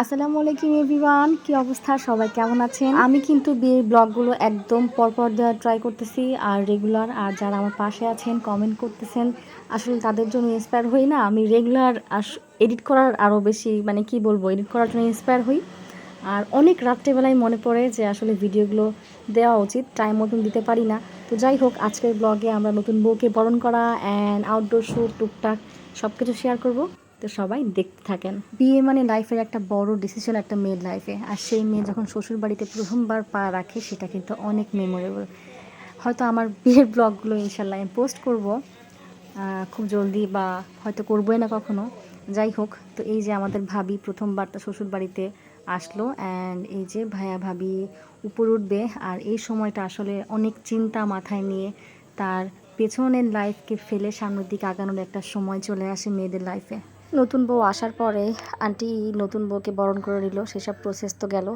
আসসালামু আলাইকুম, এভরিওয়ান। কি অবস্থা? সবাই কেমন আছেন? আমি কিন্তু বিয়ের ব্লগগুলো একদম পরপর দেওয়ার ট্রাই করতেছি। আর রেগুলার আর যারা আমার পাশে আছেন কমেন্ট করতেছেন, আসলে তাদের জন্য ইন্সপায়ার হই না। আমি রেগুলার এডিট করার আরও বেশি মানে কি বলব এডিট করার জন্য ইন্সপায়ার হই। আর অনেক রাত্রেবেলায় মনে পড়ে যে আসলে ভিডিওগুলো দেওয়া উচিত টাইম মতন দিতে পারি না। তো যাই হোক, আজকের ব্লগে আমরা নতুন বউকে বরণ করা অ্যান্ড আউটডোর শ্যুট টুকটাক সব কিছু শেয়ার করব। তো সবাই দেখতে থাকেন। বিয়ে মানে লাইফের একটা বড় ডিসিশন একটা মেয়ের লাইফে আর সেই মেয়ে যখন শ্বশুর বাড়িতে প্রথমবার পা রাখে, সেটা কিন্তু অনেক মেমোরেবল হয়তো আমার বিয়ের ব্লগগুলো ইনশাল্লাহ আমি পোস্ট করব। খুব জলদি বা হয়তো করবোই না কখনো। যাই হোক, তো এই যে আমাদের ভাবি প্রথমবার তার শ্বশুর বাড়িতে আসলো অ্যান্ড এই যে ভাইয়া ভাবি উপর উঠবে, আর এই সময়টা আসলে অনেক চিন্তা মাথায় নিয়ে তার পেছনের লাইফকে ফেলে সামনের দিকে আগানোর একটা সময় চলে আসে মেয়েদের লাইফে নতুন বউ আসার পরে আন্টি নতুন বউকে বরণ করে নিল, সেসব প্রসেস তো গেল।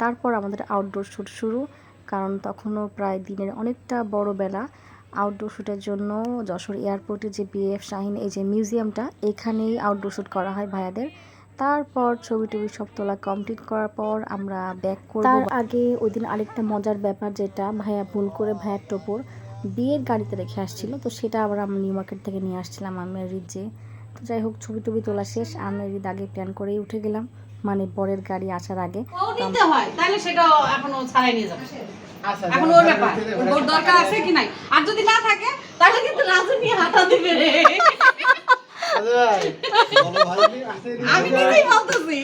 তারপর আমাদের আউটডোর শ্যুট শুরু, কারণ তখনও প্রায় দিনের অনেকটা বড় বেলা। আউটডোর শ্যুটের জন্য যশোর এয়ারপোর্টে যে বিএফ শাহিন এই যে মিউজিয়ামটা এখানেই আউটডোর শ্যুট করা হয় ভাইয়াদের। তারপর ছবি টবি সব তোলা কমপ্লিট করার পর আমরা ব্যাক করব। তার আগে ওই দিন আরেকটা মজার ব্যাপার যেটা ভাইয়া ভুল করে ভাইয়ার টোপর বিয়ের গাড়িতে রেখে আসছিল, তো সেটা আবার আমরা নিউ মার্কেট থেকে নিয়ে আসছিলাম, আমি রিজে যাই হোক ছবি টবি তোলা শেষ। আমি রিদ আগে প্ল্যান করেই উঠে গেলাম। মানে বরের গাড়ি আসার আগে। হয়। তাহলে সেটা এখনও ছাড়াই নিয়ে যাবে। এখন ওর ব্যাপার। ওর দরকার আছে কি নাই? আর যদি না থাকে তাহলে কিন্তু রাজু নিয়ে হাঁটা দিবে। রে আমি নিজেই বলতেছি।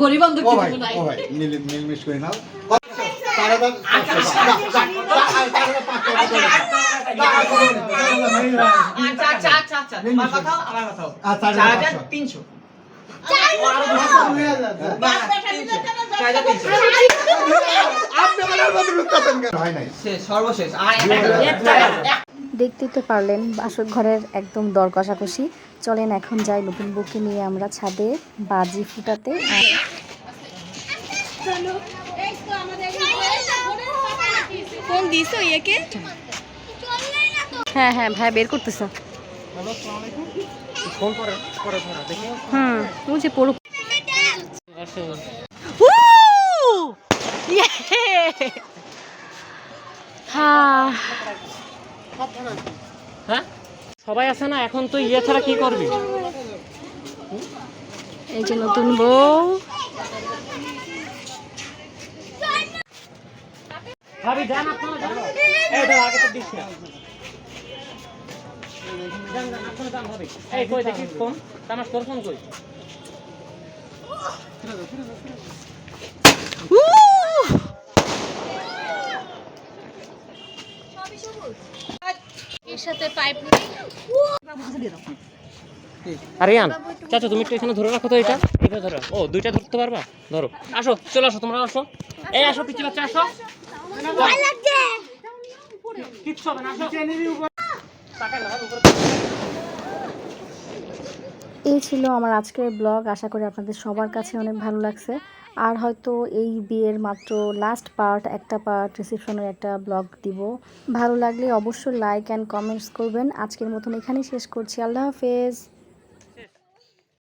গরিব অন্ধ কিছু নাই। মিলমিশ করে নাও। এক দেখতেই তো পারলেন, বাসর ঘরের একদম দর কষাকষি। চলেন এখন যাই নতুন বউকে নিয়ে আমরা ছাদে বাজি ফুটাতে। আর ফোন দিছো ইয়েকে? হ্যাঁ হ্যাঁ ভাই বের করতেছ। হুম ও যে হ্যাঁ হ্যাঁ? সবাই আছে না? এখন তো ইয়ে ছাড়া কি করবি? এই যে নতুন বউ। ভাবি যান আপনারা যান এই দাও আগে তো দিস না যান যান আপনারা যান ভাবি। এই কই দেখিস ফোন। আমার তোর ফোন কই? এর সাথে পাইপ নেই আরিয়ান চাচা তুমি একটু এখানে ধরে রাখো তো এটা। এটা ধরো। ও দুইটা ধরতে পারবা? ধরো। আসো চলে আসো তোমরা আসো। এই আসো পিচ্ছি বাচ্চা আসো। এই ছিল আমার আজকের ব্লগ। আশা করি আপনাদের সবার কাছে অনেক ভালো লাগছে। আর হয়তো এই বিয়ের মাত্র লাস্ট পার্ট একটা পার্ট রিসেপশনের একটা ব্লগ দিব। ভালো লাগলে অবশ্যই লাইক অ্যান্ড কমেন্টস করবেন। আজকের মতন এখানেই শেষ করছি। আল্লাহ হাফেজ।